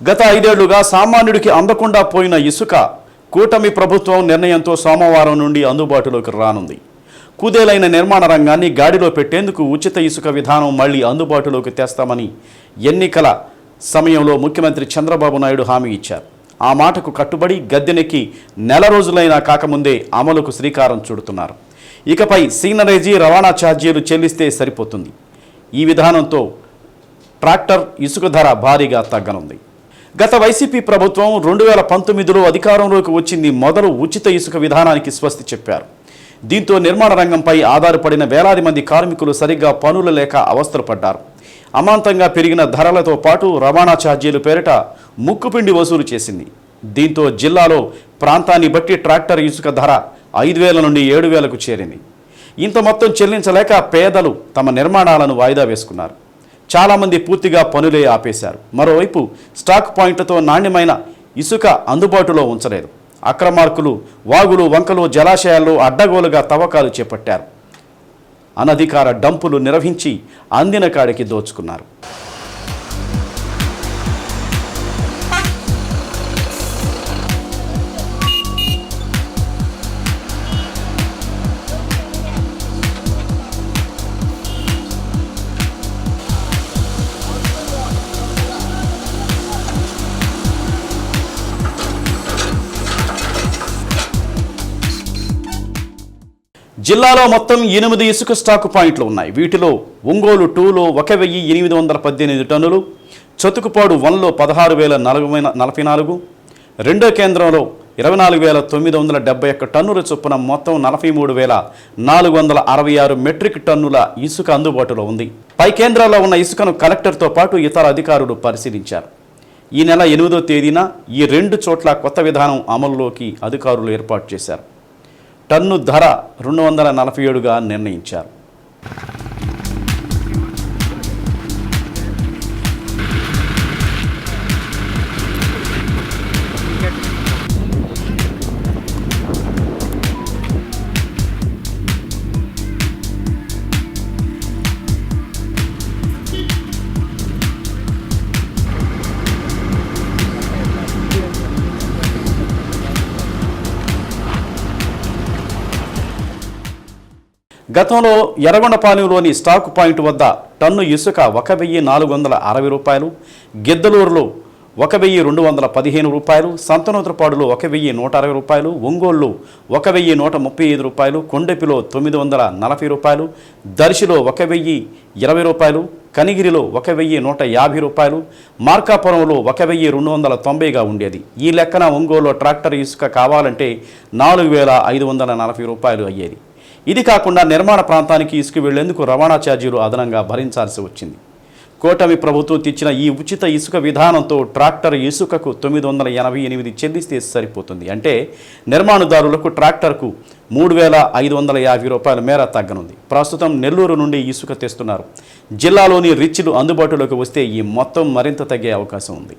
గత ఐదేళ్ళుగా సామాన్యుడికి అందకుండా పోయిన ఇసుక కూటమి ప్రభుత్వం నిర్ణయంతో సోమవారం నుండి అందుబాటులోకి రానుంది. కుదేలైన నిర్మాణ రంగాన్ని గాడిలో పెట్టేందుకు ఉచిత ఇసుక విధానం మళ్ళీ అందుబాటులోకి తెస్తామని ఎన్నికల సమయంలో ముఖ్యమంత్రి చంద్రబాబు నాయుడు హామీ ఇచ్చారు. ఆ మాటకు కట్టుబడి గద్దెనెక్కి నెల రోజులైనా కాకముందే అమలుకు శ్రీకారం చుడుతున్నారు. ఇకపై సీనరేజీ రవాణా ఛార్జీలు చెల్లిస్తే సరిపోతుంది. ఈ విధానంతో ట్రాక్టర్ ఇసుక ధర భారీగా తగ్గనుంది. గత వైసీపీ ప్రభుత్వం రెండు వేల పంతొమ్మిదిలో అధికారంలోకి వచ్చింది మొదలు ఉచిత ఇసుక విధానానికి స్వస్తి చెప్పారు. దీంతో నిర్మాణ రంగంపై ఆధారపడిన వేలాది మంది కార్మికులు సరిగ్గా పనులు లేక అవస్థలు పడ్డారు. అమాంతంగా పెరిగిన ధరలతో పాటు రవాణా ఛార్జీలు పేరిట ముక్కుపిండి వసూలు చేసింది. దీంతో జిల్లాలో ప్రాంతాన్ని బట్టి ట్రాక్టర్ ఇసుక ధర ఐదు వేల నుండి ఏడు వేలకు చేరింది. ఇంత మొత్తం చెల్లించలేక పేదలు తమ నిర్మాణాలను వాయిదా వేసుకున్నారు. చాలామంది పూర్తిగా పనులే ఆపేశారు. మరోవైపు స్టాక్ పాయింట్లతో నాణ్యమైన ఇసుక అందుబాటులో ఉంచలేదు. అక్రమార్కులు వాగులు వంకలు జలాశయాల్లో అడ్డగోలుగా తవ్వకాలు చేపట్టారు. అనధికార డంపులు నిర్వహించి అందిన కాడికి దోచుకున్నారు. జిల్లాలో మొత్తం ఎనిమిది ఇసుక స్టాకు పాయింట్లు ఉన్నాయి. వీటిలో ఒంగోలు టూలో ఒక వెయ్యి ఎనిమిది వందల పద్దెనిమిది టన్నులు చతుకుపాడు వన్లో పదహారు వేల నలభై నలభై నాలుగు రెండో కేంద్రంలో ఇరవై నాలుగు వేల తొమ్మిది వందల డెబ్బై ఒక్క టన్నుల చొప్పున మొత్తం నలభై మూడు వేల నాలుగు వందల అరవై ఆరు మెట్రిక్ టన్నుల ఇసుక అందుబాటులో ఉంది. పై కేంద్రాల్లో ఉన్న ఇసుకను కలెక్టర్తో పాటు ఇతర అధికారులు పరిశీలించారు. ఈ నెల ఎనిమిదో తేదీన ఈ రెండు చోట్ల కొత్త విధానం అమలులోకి అధికారులు ఏర్పాటు చేశారు. టన్ను ధర రెండు వందల నలభై ఏడుగా నిర్ణయించారు. గతంలో ఎర్రగొండపాలెంలోని స్టాక్ పాయింట్ వద్ద టన్ను ఇసుక ఒక వెయ్యి నాలుగు వందల అరవై రూపాయలు గిద్దలూరులో ఒక వెయ్యి రెండు వందల పదిహేను రూపాయలు సంతనోత్రపాడులో ఒక వెయ్యి నూట అరవై రూపాయలు ఒంగోళ్ళు ఒక వెయ్యి నూట ముప్పై ఐదు రూపాయలు కొండెపిలో తొమ్మిది వందల నలభై రూపాయలు దర్శిలో ఒక వెయ్యి ఇరవై రూపాయలు కనిగిరిలో ఒక వెయ్యి నూట యాభై రూపాయలు మార్కాపురంలో ఒక వెయ్యి రెండు వందల తొంభైగా ఉండేది. ఈ లెక్కన ఒంగోలులో ట్రాక్టర్ ఇసుక కావాలంటే నాలుగు వేల ఐదు వందల నలభై రూపాయలు అయ్యేది. ఇది కాకుండా నిర్మాణ ప్రాంతానికి ఇసుక వెళ్ళేందుకు రవాణా ఛార్జీలు అదనంగా భరించాల్సి వచ్చింది. కూటమి ప్రభుత్వం తెచ్చిన ఈ ఉచిత ఇసుక విధానంతో ట్రాక్టర్ ఇసుకకు తొమ్మిది వందల ఎనభై ఎనిమిది చెల్లిస్తే సరిపోతుంది. అంటే నిర్మాణదారులకు ట్రాక్టర్కు మూడు వేల ఐదు వందల యాభై రూపాయల మేర తగ్గనుంది. ప్రస్తుతం నెల్లూరు నుండి ఇసుక తెస్తున్నారు. జిల్లాలోని రిచ్లు అందుబాటులోకి వస్తే ఈ మొత్తం మరింత తగ్గే అవకాశం ఉంది.